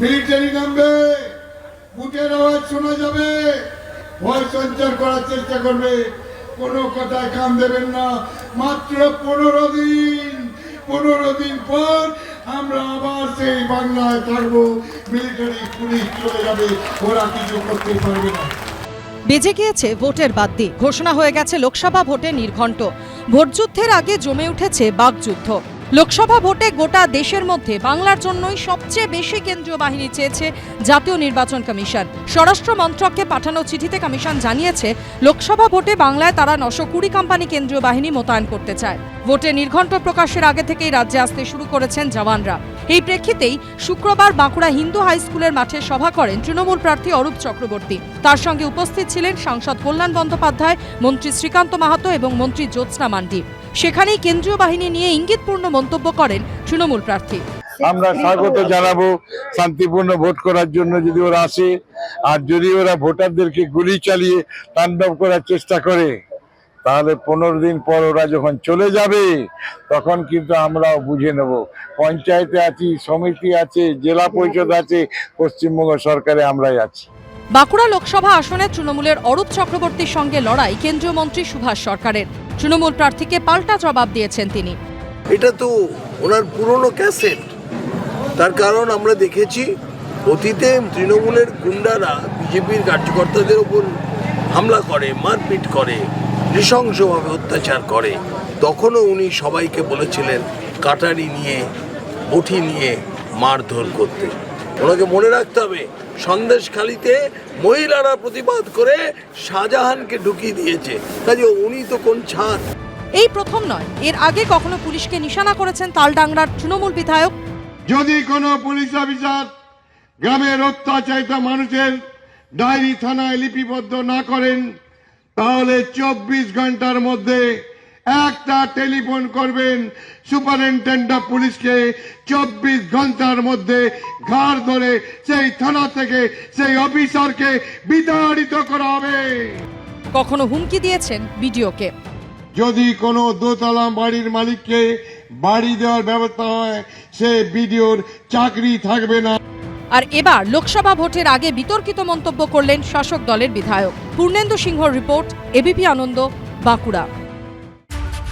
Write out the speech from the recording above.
Military নামবে। বুটের আওয়াজ শোনা যাবে। ভয় সঞ্চার করার চেষ্টা করবে। কোনো কথায় কান দেবেন না। মাত্র পনেরো দিন পনেরো দিন পর আমরা আবার সেই বাংলায় থাকব। মিলিটারি পুলিশ চলে যাবে। ওরা কিছু করতে পারবে না। বেজে গিয়েছে ভোটের বাদ্যি ঘোষণা হয়ে গেছে লোকসভা ভোটে নির্ঘণ্ট। ভোটযুদ্ধের আগে জমে উঠেছে বাকযুদ্ধ। লোকসভা ভোটে গোটা দেশের মধ্যে বাংলার জন্যই সবচেয়ে বেশি কেন্দ্রীয় বাহিনী চেয়েছে জাতীয় নির্বাচন কমিশন। স্বরাষ্ট্র মন্ত্রককে পাঠানো চিঠিতে কমিশন জানিয়েছে, লোকসভা ভোটে বাংলায় তারা নশো কুড়ি কোম্পানি কেন্দ্রীয় বাহিনী মোতায়েন করতে চায়। ভোটে নির্ঘণ্ট প্রকাশের আগে থেকেই রাজ্যে আসতে শুরু করেছেন জওয়ানরা। এই প্রেক্ষিতেই শুক্রবার বাঁকুড়া হিন্দু হাই স্কুলের মাঠে সভা করেন তৃণমূল প্রার্থী অরূপ চক্রবর্তী। তার সঙ্গে উপস্থিত ছিলেন সাংসদ কল্যাণ বন্দ্যোপাধ্যায়, মন্ত্রী শ্রীকান্ত মাহাতো এবং মন্ত্রী জ্যোৎস্না মান্ডি। সেখানেই কেন্দ্রীয় বাহিনী নিয়ে ইঙ্গিতপূর্ণ মন্তব্য করেন তৃণমূল প্রার্থী। আমরা স্বাগত জানাব, শান্তিপূর্ণ ভোট করার জন্য যদি ওরা আসে, আর যদি ওরা ভোটারদেরকে গুলি চালিয়ে তাণ্ডব করার চেষ্টা করে, তাহলে পনেরো দিন পর ওরা যখন চলে যাবে, তখন কিন্তু আমরা বুঝে নেব। পঞ্চায়েতে আছি, সমিতি আছে, জেলা পরিষদ আছে, পশ্চিমবঙ্গ সরকারে আমরাই আছি। বাঁকুড়া লোকসভা আসনে তৃণমূলের অরূপ চক্রবর্তীর সঙ্গে লড়াই কেন্দ্রীয় মন্ত্রী সুভাষ সরকারের। তৃণমূল প্রার্থীকে পাল্টা জবাব দিয়েছেন তিনি। এটা তো ওনার পুরনো ক্যাসেট। তার কারণ আমরা দেখেছি অতীতে তৃণমূলের গুন্ডারা বিজেপির কার্যকর্তাদের উপর হামলা করে, মারপিট করে, নৃশংসভাবে অত্যাচার করে। তখনও উনি সবাইকে বলেছিলেন, কাটারি নিয়ে বটি নিয়ে মারধর করতে। ওনাকে মনে রাখতে হবে সন্দেশখালিতে মহিলারা প্রতিবাদ করে শাহজাহানকে ঢুকিয়ে দিয়েছে। কাজে উনি তো কোন ছাড় এই প্রথম নয় এর আগে কখনো পুলিশকে নিশানা করেছেন তালডাংরার তৃণমূল বিধায়ক। যদি কোনো পুলিশ অফিসার গ্রামের অত্যাচারিত মানুষের ডায়েরি থানায় লিপিবদ্ধ না করেন তাহলে চব্বিশ ঘণ্টার মধ্যে একটা টেলিফোন করবেন সুপারিনটেন্ডেন্ট অফ পুলিশকে চব্বিশ ঘণ্টার মধ্যে ঘাড় ধরে সেই থানা থেকে সেই অফিসারকে বিতাড়িত করা হবে। কখনো হুমকি দিয়েছেন বিডিওকে? যদি কোনো দোতলা বাড়ির মালিককে বাড়ি দেওয়ার ব্যবস্থা হয় সে বিডিওর চাকরি থাকবে না। আর এবার লোকসভা ভোটের আগে বিতর্কিত মন্তব্য করলেন শাসক দলের বিধায়ক। Purnendu Singha report ABP Ananda Bankura.